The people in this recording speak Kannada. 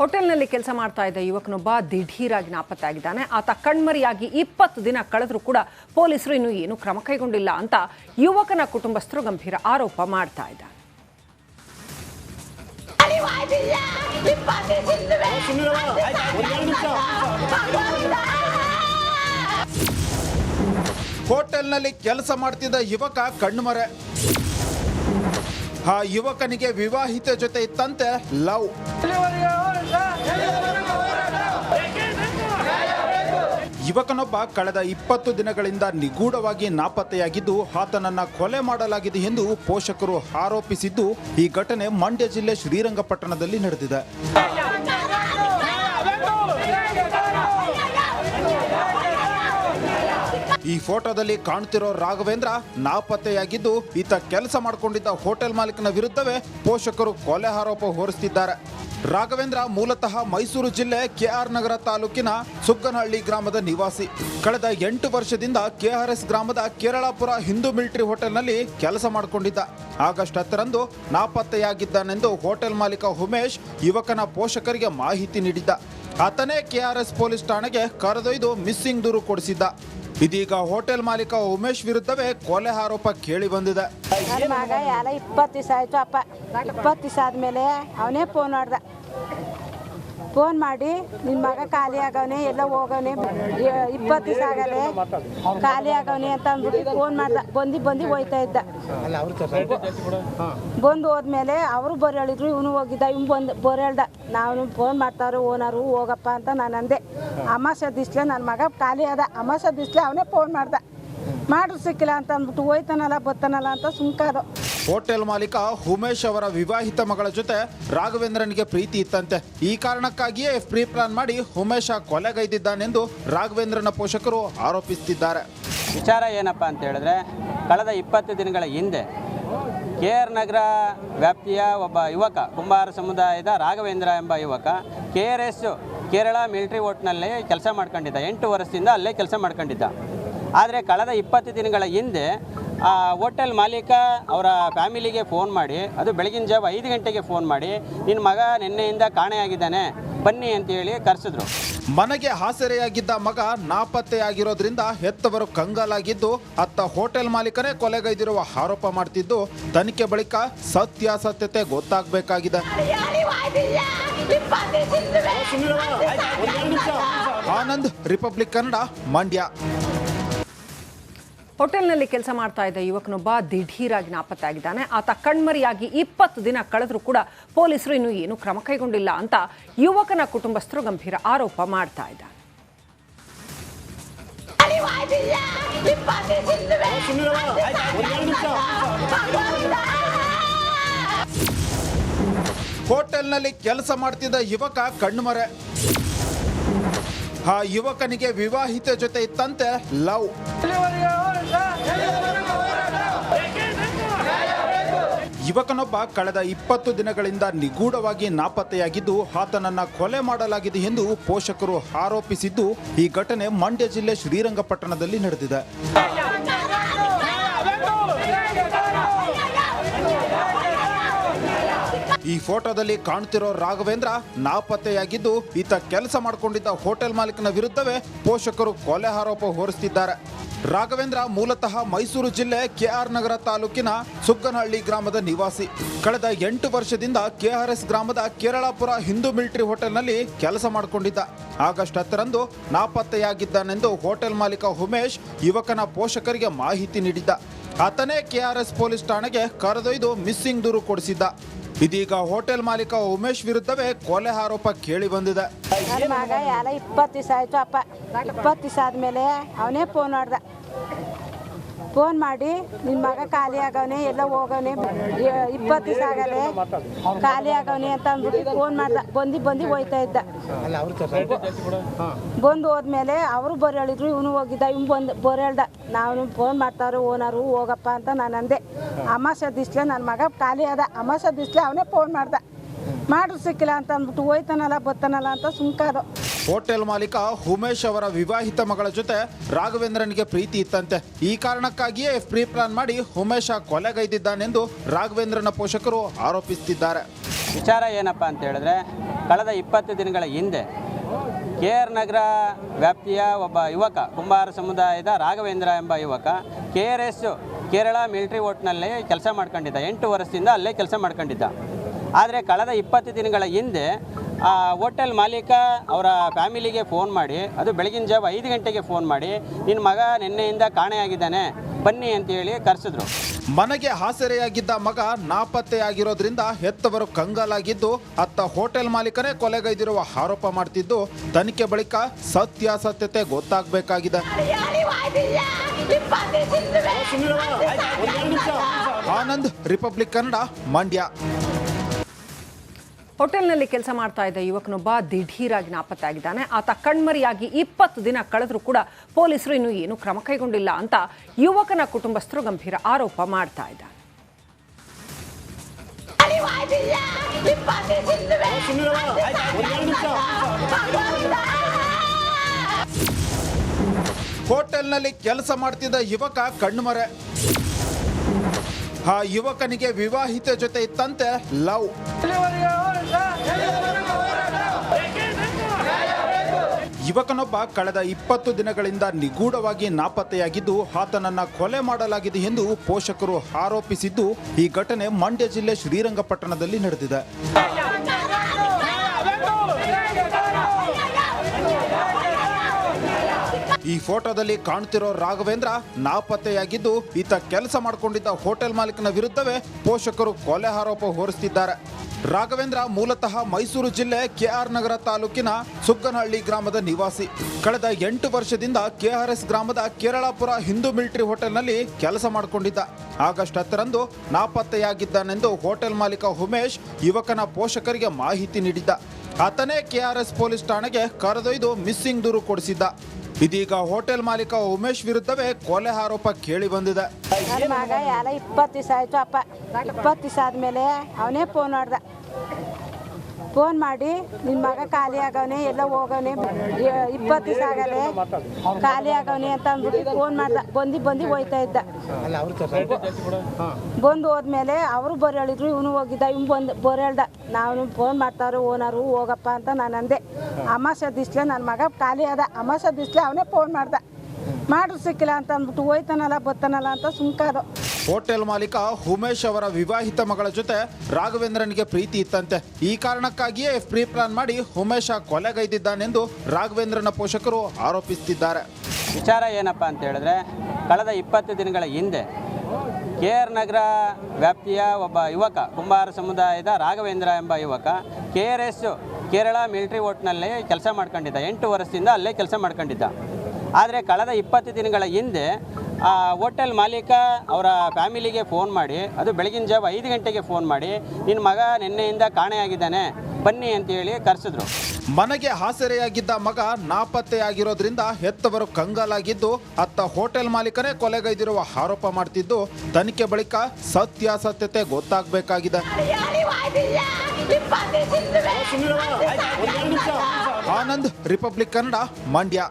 ಹೋಟೆಲ್ನಲ್ಲಿ ಕೆಲಸ ಮಾಡ್ತಾ ಇದ್ದ ಯುವಕನೊಬ್ಬ ದಿಢೀರಾಗಿ ನಾಪತ್ತಾಗಿದ್ದಾನೆ ಆತ ಕಣ್ಮರಿಯಾಗಿ ಇಪ್ಪತ್ತು ದಿನ ಕಳೆದರೂ ಕೂಡ ಪೊಲೀಸರು ಇನ್ನೂ ಏನು ಕ್ರಮ ಕೈಗೊಂಡಿಲ್ಲ ಅಂತ ಯುವಕನ ಕುಟುಂಬಸ್ಥರು ಗಂಭೀರ ಆರೋಪ ಮಾಡ್ತಾ ಇದ್ದಾರೆ. ಹೋಟೆಲ್ನಲ್ಲಿ ಕೆಲಸ ಮಾಡ್ತಿದ್ದ ಯುವಕ ಕಣ್ಮರೆ. ಆ ಯುವಕನಿಗೆ ವಿವಾಹಿತ ಜೊತೆ ಇತ್ತಂತೆ ಲವ್. ಯುವಕನೊಬ್ಬ ಕಳೆದ ಇಪ್ಪತ್ತು ದಿನಗಳಿಂದ ನಿಗೂಢವಾಗಿ ನಾಪತ್ತೆಯಾಗಿದ್ದು ಆತನನ್ನ ಕೊಲೆ ಮಾಡಲಾಗಿದೆ ಎಂದು ಪೋಷಕರು ಆರೋಪಿಸಿದ್ದು ಈ ಘಟನೆ ಮಂಡ್ಯ ಜಿಲ್ಲೆ ಶ್ರೀರಂಗಪಟ್ಟಣದಲ್ಲಿ ನಡೆದಿದೆ. ಈ ಫೋಟೋದಲ್ಲಿ ಕಾಣ್ತಿರೋ ರಾಘವೇಂದ್ರ ನಾಪತ್ತೆಯಾಗಿದ್ದು, ಈತ ಕೆಲಸ ಮಾಡಿಕೊಂಡಿದ್ದ ಹೋಟೆಲ್ ಮಾಲೀಕನ ವಿರುದ್ಧವೇ ಪೋಷಕರು ಕೊಲೆ ಆರೋಪ ಹೊರಿಸುತ್ತಿದ್ದಾರೆ ರಾಘವೇಂದ್ರ ಮೂಲತಃ ಮೈಸೂರು ಜಿಲ್ಲೆ ಕೆಆರ್ ನಗರ ತಾಲೂಕಿನ ಸುಗ್ಗನಹಳ್ಳಿ ಗ್ರಾಮದ ನಿವಾಸಿ. ಕಳೆದ ಎಂಟು ವರ್ಷದಿಂದ ಕೆಆರ್ಎಸ್ ಗ್ರಾಮದ ಕೇರಳಾಪುರ ಹಿಂದೂ ಮಿಲಿಟರಿ ಹೋಟೆಲ್ನಲ್ಲಿ ಕೆಲಸ ಮಾಡಿಕೊಂಡಿದ್ದ. ಆಗಸ್ಟ್ ಹತ್ತರಂದು ನಾಪತ್ತೆಯಾಗಿದ್ದಾನೆಂದು ಹೋಟೆಲ್ ಮಾಲೀಕ ಉಮೇಶ್ ಯುವಕನ ಪೋಷಕರಿಗೆ ಮಾಹಿತಿ ನೀಡಿದ್ದ. ಆತನೇ ಕೆಆರ್ಎಸ್ ಪೊಲೀಸ್ ಠಾಣೆಗೆ ಕರೆದೊಯ್ದು ಮಿಸ್ಸಿಂಗ್ ದೂರು ಕೊಡಿಸಿದ್ದ. ಇದೀಗ ಹೋಟೆಲ್ ಮಾಲೀಕ ಉಮೇಶ್ ವಿರುದ್ಧವೇ ಕೊಲೆ ಆರೋಪ ಕೇಳಿ ಬಂದಿದೆ. ಎಲ್ಲ ಇಪ್ಪತ್ತು ದಿವಸ ಆಯ್ತು ಅಪ್ಪ. ಇಪ್ಪತ್ತು ದಿವಸ ಆದ್ಮೇಲೆ ಅವನೇ ಫೋನ್ ಮಾಡ್ದ. ಫೋನ್ ಮಾಡಿ ನಿಮ್ಮ ಮಗ ಖಾಲಿ ಆಗವನೆ, ಎಲ್ಲ ಹೋಗವನೆ ಇಪ್ಪತ್ತು ದಿವಸ ಆಗಲೆ ಖಾಲಿ ಆಗವನೆ ಅಂತ ಅಂದ್ಬಿಟ್ಟು ಫೋನ್ ಮಾಡ್ದ, ಬಂದು ಬಂದು ಹೋಯ್ತಾ ಇದ್ದ. ಬಂದು ಹೋದ್ಮೇಲೆ ಅವರು ಬೋರ್ ಹೇಳಿದ್ರು, ಇವನು ಹೋಗಿದ್ದ, ಇವ್ನು ಬಂದು ಹೇಳ್ದ ನಾವು ಫೋನ್ ಮಾಡ್ತಾವ್ರೆ, ಓನರು, ಹೋಗಪ್ಪ ಅಂತ ನಾನು ಅಂದೆ. ಅಮಾಸೆ ದಿಸ್ಲೆ ನನ್ನ ಮಗ ಖಾಲಿ ಆದ ಅಮಾಸೆ ದಿಸ್ಲೆ ಅವನೇ ಫೋನ್ ಮಾಡ್ದ. ಮಾಡ್ರು ಸಿಕ್ಕಿಲ್ಲ ಅಂತ ಅಂದ್ಬಿಟ್ಟು ಹೋಯ್ತಾನಲ್ಲ, ಬರ್ತಾನಲ್ಲ ಅಂತ ಸುಮ್ಕಾದು. ಹೋಟೆಲ್ ಮಾಲೀಕ ಉಮೇಶ್ ಅವರ ವಿವಾಹಿತ ಮಗಳ ಜೊತೆ ರಾಘವೇಂದ್ರನಿಗೆ ಪ್ರೀತಿ ಇತ್ತಂತೆ. ಈ ಕಾರಣಕ್ಕಾಗಿಯೇ ಪ್ರೀ ಪ್ಲಾನ್ ಮಾಡಿ ಉಮೇಶ ಕೊಲೆಗೈದಿದ್ದಾನೆಂದು ರಾಘವೇಂದ್ರನ ಪೋಷಕರು ಆರೋಪಿಸುತ್ತಿದ್ದಾರೆ. ವಿಚಾರ ಏನಪ್ಪ ಅಂತ ಹೇಳಿದ್ರೆ, ಕಳೆದ ಇಪ್ಪತ್ತು ದಿನಗಳ ಹಿಂದೆ ಕೆ ಆರ್ ನಗರ ವ್ಯಾಪ್ತಿಯ ಒಬ್ಬ ಯುವಕ, ಕುಂಬಾರ ಸಮುದಾಯದ ರಾಘವೇಂದ್ರ ಎಂಬ ಯುವಕ K R S Kerala military ಓಟ್ನಲ್ಲಿ ಕೆಲಸ ಮಾಡ್ಕೊಂಡಿದ್ದ. ಎಂಟು ವರ್ಷದಿಂದ ಅಲ್ಲೇ ಕೆಲಸ ಮಾಡ್ಕೊಂಡಿದ್ದ. ಆದರೆ ಕಳೆದ ಇಪ್ಪತ್ತು ದಿನಗಳ ಹಿಂದೆ ಆ ಹೋಟೆಲ್ ಮಾಲೀಕ ಅವರ ಫ್ಯಾಮಿಲಿಗೆ ಫೋನ್ ಮಾಡಿ, ಅದು ಬೆಳಗಿನ ಜಾವ ಐದು ಗಂಟೆಗೆ ಫೋನ್ ಮಾಡಿ ನಿನ್ನ ಮಗ ನಿನ್ನೆಯಿಂದ ಕಾಣೆಯಾಗಿದ್ದಾನೆ ಬನ್ನಿ ಅಂತೇಳಿ ಕರೆಸಿದ್ರು. ಮನೆಗೆ ಹಾಸರೆಯಾಗಿದ್ದ ಮಗ ನಾಪತ್ತೆಯಾಗಿರೋದ್ರಿಂದ ಹೆತ್ತವರು ಕಂಗಾಲಾಗಿದ್ದು, ಅತ್ತ ಹೋಟೆಲ್ ಮಾಲೀಕನೇ ಕೊಲೆಗೈದಿರುವ ಆರೋಪ ಮಾಡ್ತಿದ್ದು, ತನಿಖೆ ಬಳಿಕ ಸತ್ಯಾಸತ್ಯತೆ ಗೊತ್ತಾಗಬೇಕಾಗಿದೆ. ಆನಂದ್, ರಿಪಬ್ಲಿಕ್ ಕನ್ನಡ, ಮಂಡ್ಯ. ಹೋಟೆಲ್ನಲ್ಲಿ ಕೆಲಸ ಮಾಡ್ತಾ ಇದ್ದ ಯುವಕನೊಬ್ಬ ದಿಢೀರಾಗಿ ನಾಪತ್ತೆಯಾಗಿದ್ದಾನೆ. ಆತ ಕಣ್ಮರಿಯಾಗಿ ಇಪ್ಪತ್ತು ದಿನ ಕಳೆದರೂ ಕೂಡ ಪೊಲೀಸರು ಇನ್ನೂ ಏನು ಕ್ರಮ ಕೈಗೊಂಡಿಲ್ಲ ಅಂತ ಯುವಕನ ಕುಟುಂಬಸ್ಥರು ಗಂಭೀರ ಆರೋಪ ಮಾಡ್ತಾ ಇದ್ದಾರೆ. ಹೋಟೆಲ್ನಲ್ಲಿ ಕೆಲಸ ಮಾಡ್ತಿದ್ದ ಯುವಕ ಕಣ್ಮರೆ. ಆ ಯುವಕನಿಗೆ ವಿವಾಹಿತ ಜೊತೆ ಇತ್ತಂತೆ ಲವ್. ಯುವಕನೊಬ್ಬ ಕಳೆದ ಇಪ್ಪತ್ತು ದಿನಗಳಿಂದ ನಿಗೂಢವಾಗಿ ನಾಪತ್ತೆಯಾಗಿದ್ದು ಆತನನ್ನ ಕೊಲೆ ಮಾಡಲಾಗಿದೆ ಎಂದು ಪೋಷಕರು ಆರೋಪಿಸಿದ್ದು ಈ ಘಟನೆ ಮಂಡ್ಯ ಜಿಲ್ಲೆ ಶ್ರೀರಂಗಪಟ್ಟಣದಲ್ಲಿ ನಡೆದಿದೆ. ಈ ಫೋಟೋದಲ್ಲಿ ಕಾಣ್ತಿರೋ ರಾಘವೇಂದ್ರ ನಾಪತ್ತೆಯಾಗಿದ್ದು ಈತ ಕೆಲಸ ಮಾಡಿಕೊಂಡಿದ್ದ ಹೋಟೆಲ್ ಮಾಲೀಕನ ವಿರುದ್ಧವೇ ಪೋಷಕರು ಕೊಲೆ ಆರೋಪ ಹೊರಿಸುತ್ತಿದ್ದಾರೆ ರಾಘವೇಂದ್ರ ಮೂಲತಃ ಮೈಸೂರು ಜಿಲ್ಲೆ ಕೆಆರ್ ನಗರ ತಾಲೂಕಿನ ಸುಗ್ಗನಹಳ್ಳಿ ಗ್ರಾಮದ ನಿವಾಸಿ. ಕಳೆದ ಎಂಟು ವರ್ಷದಿಂದ ಕೆಆರ್ಎಸ್ ಗ್ರಾಮದ ಕೇರಳಾಪುರ ಹಿಂದೂ ಮಿಲಿಟರಿ ಹೋಟೆಲ್ನಲ್ಲಿ ಕೆಲಸ ಮಾಡಿಕೊಂಡಿದ್ದ. ಆಗಸ್ಟ್ ಹತ್ತರಂದು ನಾಪತ್ತೆಯಾಗಿದ್ದಾನೆಂದು ಹೋಟೆಲ್ ಮಾಲೀಕ ಉಮೇಶ್ ಯುವಕನ ಪೋಷಕರಿಗೆ ಮಾಹಿತಿ ನೀಡಿದ್ದ. ಆತನೇ ಕೆಆರ್ಎಸ್ ಪೊಲೀಸ್ ಠಾಣೆಗೆ ಕರೆದೊಯ್ದು ಮಿಸ್ಸಿಂಗ್ ದೂರು ಕೊಡಿಸಿದ್ದ. ಇದೀಗ ಹೋಟೆಲ್ ಮಾಲೀಕ ಉಮೇಶ್ ವಿರುದ್ಧವೇ ಕೊಲೆ ಆರೋಪ ಕೇಳಿ ಬಂದಿದೆ. ಎಲ್ಲ ಇಪ್ಪತ್ತು ದಿವಸ ಆಯ್ತು ಅಪ್ಪ. ಇಪ್ಪತ್ತು ದಿವಸ ಆದ್ಮೇಲೆ ಅವನೇ ಫೋನ್ ಮಾಡ್ದ. ಫೋನ್ ಮಾಡಿ ನಿಮ್ಮ ಮಗ ಖಾಲಿ ಆಗವನೆ, ಎಲ್ಲ ಹೋಗವನೆ ಇಪ್ಪತ್ತು ದಿವಸ ಆಗಲೆ ಖಾಲಿ ಆಗವನೆ ಅಂತ ಅಂದ್ಬಿಟ್ಟು ಫೋನ್ ಮಾಡ್ದ, ಬಂದು ಬಂದು ಹೋಯ್ತಾ ಇದ್ದ. ಬಂದು ಹೋದ್ಮೇಲೆ ಅವರು ಬೋರ್ ಹೇಳಿದ್ರು, ಇವನು ಹೋಗಿದ್ದ, ಇವ್ನು ಬಂದು, ಬೋರ್ ಹೇಳ್ದ ನಾವು ಫೋನ್ ಮಾಡ್ತಾವ್ರೆ, ಓನರು, ಹೋಗಪ್ಪ ಅಂತ ನಾನು ಅಂದೆ. ಅಮಾಸೆ ದಿಸ್ಲೆ ನನ್ನ ಮಗ ಖಾಲಿ ಆದ ಅಮಾಸೆ ದಿಸ್ಲೆ ಅವನೇ ಫೋನ್ ಮಾಡ್ದ. ಮಾಡ್ರು ಸಿಕ್ಕಿಲ್ಲ ಅಂತ ಅಂದ್ಬಿಟ್ಟು ಹೋಯ್ತಾನಲ್ಲ ಬತ್ತಾನಲ್ಲ ಅಂತ ಸುಮ್ಕಾದು. ಹೋಟೆಲ್ ಮಾಲೀಕ ಉಮೇಶ್ ಅವರ ವಿವಾಹಿತ ಮಗಳ ಜೊತೆ ರಾಘವೇಂದ್ರನಿಗೆ ಪ್ರೀತಿ ಇತ್ತಂತೆ. ಈ ಕಾರಣಕ್ಕಾಗಿಯೇ ಪ್ರೀ ಪ್ಲಾನ್ ಮಾಡಿ ಉಮೇಶ ಕೊಲೆಗೈದಿದ್ದಾನೆಂದು ರಾಘವೇಂದ್ರನ ಪೋಷಕರು ಆರೋಪಿಸುತ್ತಿದ್ದಾರೆ. ವಿಚಾರ ಏನಪ್ಪ ಅಂತ ಹೇಳಿದ್ರೆ, ಕಳೆದ ಇಪ್ಪತ್ತು ದಿನಗಳ ಹಿಂದೆ ಕೆ ಆರ್ ನಗರ ವ್ಯಾಪ್ತಿಯ ಒಬ್ಬ ಯುವಕ, ಕುಂಬಾರ ಸಮುದಾಯದ ರಾಘವೇಂದ್ರ ಎಂಬ ಯುವಕ K R S Kerala military ಓಟ್ನಲ್ಲಿ ಕೆಲಸ ಮಾಡ್ಕೊಂಡಿದ್ದ. ಎಂಟು ವರ್ಷದಿಂದ ಅಲ್ಲೇ ಕೆಲಸ ಮಾಡ್ಕೊಂಡಿದ್ದ. ಆದರೆ ಕಳೆದ ಇಪ್ಪತ್ತು ದಿನಗಳ ಹಿಂದೆ ಆ ಹೋಟೆಲ್ ಮಾಲೀಕ ಅವರ ಫ್ಯಾಮಿಲಿಗೆ ಫೋನ್ ಮಾಡಿ, ಅದು ಬೆಳಗಿನ ಜಾವ ಐದು ಗಂಟೆಗೆ ಫೋನ್ ಮಾಡಿ ನಿನ್ನ ಮಗ ನಿನ್ನೆಯಿಂದ ಕಾಣೆಯಾಗಿದ್ದಾನೆ, ಬನ್ನಿ ಅಂತೇಳಿ ಕರೆಸಿದ್ರು. ಮನೆಗೆ ಹಾಸರೆಯಾಗಿದ್ದ ಮಗ ನಾಪತ್ತೆಯಾಗಿರೋದ್ರಿಂದ ಹೆತ್ತವರು ಕಂಗಾಲಾಗಿದ್ದು, ಅತ್ತ ಹೋಟೆಲ್ ಮಾಲೀಕನೇ ಕೊಲೆಗೈದಿರುವ ಆರೋಪ ಮಾಡ್ತಿದ್ದು, ತನಿಖೆ ಬಳಿಕ ಸತ್ಯಾಸತ್ಯತೆ ಗೊತ್ತಾಗಬೇಕಾಗಿದೆ. ಆನಂದ್, ರಿಪಬ್ಲಿಕ್ ಕನ್ನಡ, ಮಂಡ್ಯ. ಹೋಟೆಲ್ನಲ್ಲಿ ಕೆಲಸ ಮಾಡ್ತಾ ಇದ್ದ ಯುವಕನೊಬ್ಬ ದಿಢೀರಾಗಿ ನಾಪತ್ತಾಗಿದ್ದಾನೆ ಆತ ಕಣ್ಮರಿಯಾಗಿ ಇಪ್ಪತ್ತು ದಿನ ಕಳೆದರೂ ಕೂಡ ಪೊಲೀಸರು ಇನ್ನೂ ಏನು ಕ್ರಮ ಕೈಗೊಂಡಿಲ್ಲ ಅಂತ ಯುವಕನ ಕುಟುಂಬಸ್ಥರು ಗಂಭೀರ ಆರೋಪ ಮಾಡ್ತಾ ಇದ್ದಾರೆ. ಹೋಟೆಲ್ನಲ್ಲಿ ಕೆಲಸ ಮಾಡ್ತಿದ್ದ ಯುವಕ ಕಣ್ಮರೆ. ಆ ಯುವಕನಿಗೆ ವಿವಾಹಿತ ಜೊತೆ ಇತ್ತಂತೆ ಲವ್. ಯುವಕನೊಬ್ಬ ಕಳೆದ ಇಪ್ಪತ್ತು ದಿನಗಳಿಂದ ನಿಗೂಢವಾಗಿ ನಾಪತ್ತೆಯಾಗಿದ್ದು ಆತನನ್ನ ಕೊಲೆ ಮಾಡಲಾಗಿದೆ ಎಂದು ಪೋಷಕರು ಆರೋಪಿಸಿದ್ದು ಈ ಘಟನೆ ಮಂಡ್ಯ ಜಿಲ್ಲೆ ಶ್ರೀರಂಗಪಟ್ಟಣದಲ್ಲಿ ನಡೆದಿದೆ. ಈ ಫೋಟೋದಲ್ಲಿ ಕಾಣ್ತಿರೋ ರಾಘವೇಂದ್ರ ನಾಪತ್ತೆಯಾಗಿದ್ದು ಈತ ಕೆಲಸ ಮಾಡಿಕೊಂಡಿದ್ದ ಹೋಟೆಲ್ ಮಾಲೀಕನ ವಿರುದ್ಧವೇ ಪೋಷಕರು ಕೊಲೆ ಆರೋಪ ಹೊರಿಸುತ್ತಿದ್ದಾರೆ ರಾಘವೇಂದ್ರ ಮೂಲತಃ ಮೈಸೂರು ಜಿಲ್ಲೆ ಕೆಆರ್ ನಗರ ತಾಲೂಕಿನ ಸುಗ್ಗನಹಳ್ಳಿ ಗ್ರಾಮದ ನಿವಾಸಿ. ಕಳೆದ ಎಂಟು ವರ್ಷದಿಂದ ಕೆಆರ್ಎಸ್ ಗ್ರಾಮದ ಕೇರಳಾಪುರ ಹಿಂದೂ ಮಿಲಿಟರಿ ಹೋಟೆಲ್ನಲ್ಲಿ ಕೆಲಸ ಮಾಡಿಕೊಂಡಿದ್ದ. ಆಗಸ್ಟ್ ಹತ್ತರಂದು ನಾಪತ್ತೆಯಾಗಿದ್ದಾನೆಂದು ಹೋಟೆಲ್ ಮಾಲೀಕ ಉಮೇಶ್ ಯುವಕನ ಪೋಷಕರಿಗೆ ಮಾಹಿತಿ ನೀಡಿದ್ದ. ಆತನೇ ಕೆಆರ್ಎಸ್ ಪೊಲೀಸ್ ಠಾಣೆಗೆ ಕರೆದೊಯ್ದು ಮಿಸ್ಸಿಂಗ್ ದೂರು ಕೊಡಿಸಿದ್ದ. ಇದೀಗ ಹೋಟೆಲ್ ಮಾಲೀಕ ಉಮೇಶ್ ವಿರುದ್ಧವೇ ಕೊಲೆ ಆರೋಪ ಕೇಳಿ ಬಂದಿದೆ. ಎಲ್ಲ ಇಪ್ಪತ್ತು ದಿವಸ ಆಯ್ತು ಅಪ್ಪ. ಇಪ್ಪತ್ತು ದಿವಸ ಆದ್ಮೇಲೆ ಅವನೇ ಫೋನ್ ಮಾಡ್ದ. ಫೋನ್ ಮಾಡಿ ನಿಮ್ಮ ಮಗ ಖಾಲಿ ಆಗವನೆ, ಎಲ್ಲ ಹೋಗವನೆ ಇಪ್ಪತ್ತು ದಿವಸ ಆಗಲೆ ಖಾಲಿ ಆಗವನೆ ಅಂತ ಅಂದ್ಬಿಟ್ಟು ಫೋನ್ ಮಾಡ್ದ, ಬಂದು ಬಂದು ಹೋಯ್ತಾ ಇದ್ದ. ಬಂದು ಹೋದ್ಮೇಲೆ ಅವರು ಬೋರ್ ಹೇಳಿದ್ರು, ಇವನು ಹೋಗಿದ್ದ, ಇವ್ನು ಬಂದು ಹೇಳ್ದ ನಾವು ಫೋನ್ ಮಾಡ್ತಾವ್ರೆ, ಓನರು, ಹೋಗಪ್ಪ ಅಂತ ನಾನು ಅಂದೆ. ಅಮಾಸೆ ದಿಸ್ಲೆ ನನ್ನ ಮಗ ಖಾಲಿ ಆದ ಅಮಾಸೆ ದಿಸ್ಲೆ ಅವನೇ ಫೋನ್ ಮಾಡ್ದ. ಮಾಡ್ರು ಸಿಕ್ಕಿಲ್ಲ ಅಂತ ಅಂದ್ಬಿಟ್ಟು ಹೋಯ್ತಾನಲ್ಲ, ಬರ್ತಾನಲ್ಲ ಅಂತ ಸುಮ್ಕಾದು. ಹೋಟೆಲ್ ಮಾಲೀಕ ಉಮೇಶ್ ಅವರ ವಿವಾಹಿತ ಮಗಳ ಜೊತೆ ರಾಘವೇಂದ್ರನಿಗೆ ಪ್ರೀತಿ ಇತ್ತಂತೆ. ಈ ಕಾರಣಕ್ಕಾಗಿಯೇ ಪ್ರೀ ಪ್ಲಾನ್ ಮಾಡಿ ಉಮೇಶ ಕೊಲೆಗೈದಿದ್ದಾನೆಂದು ರಾಘವೇಂದ್ರನ ಪೋಷಕರು ಆರೋಪಿಸುತ್ತಿದ್ದಾರೆ. ವಿಚಾರ ಏನಪ್ಪ ಅಂತ ಹೇಳಿದ್ರೆ, ಕಳೆದ ಇಪ್ಪತ್ತು ದಿನಗಳ ಹಿಂದೆ ಕೆ ಆರ್ ನಗರ ವ್ಯಾಪ್ತಿಯ ಒಬ್ಬ ಯುವಕ, ಕುಂಬಾರ ಸಮುದಾಯದ ರಾಘವೇಂದ್ರ ಎಂಬ ಯುವಕ K R S Kerala military ಓಟ್ನಲ್ಲಿ ಕೆಲಸ ಮಾಡ್ಕೊಂಡಿದ್ದ. ಎಂಟು ವರ್ಷದಿಂದ ಅಲ್ಲೇ ಕೆಲಸ ಮಾಡ್ಕೊಂಡಿದ್ದ. ಆದರೆ ಕಳೆದ ಇಪ್ಪತ್ತು ದಿನಗಳ ಹಿಂದೆ ಆ ಹೋಟೆಲ್ ಮಾಲೀಕ ಅವರ ಫ್ಯಾಮಿಲಿಗೆ ಫೋನ್ ಮಾಡಿ, ಅದು ಬೆಳಗಿನ ಜಾವ ಐದು ಗಂಟೆಗೆ ಫೋನ್ ಮಾಡಿ ನಿನ್ನ ಮಗ ನಿನ್ನೆಯಿಂದ ಕಾಣೆಯಾಗಿದ್ದಾನೆ ಬನ್ನಿ ಅಂತೇಳಿ ಕರೆಸಿದ್ರು. ಮನೆಗೆ ಹಾಸರೆಯಾಗಿದ್ದ ಮಗ ನಾಪತ್ತೆಯಾಗಿರೋದ್ರಿಂದ ಹೆತ್ತವರು ಕಂಗಾಲಾಗಿದ್ದು, ಅತ್ತ ಹೋಟೆಲ್ ಮಾಲೀಕನೇ ಕೊಲೆಗೈದಿರುವ ಆರೋಪ ಮಾಡ್ತಿದ್ದು, ತನಿಖೆ ಬಳಿಕ ಸತ್ಯಾಸತ್ಯತೆ ಗೊತ್ತಾಗಬೇಕಾಗಿದೆ. ಆನಂದ್, ರಿಪಬ್ಲಿಕ್ ಕನ್ನಡ, ಮಂಡ್ಯ.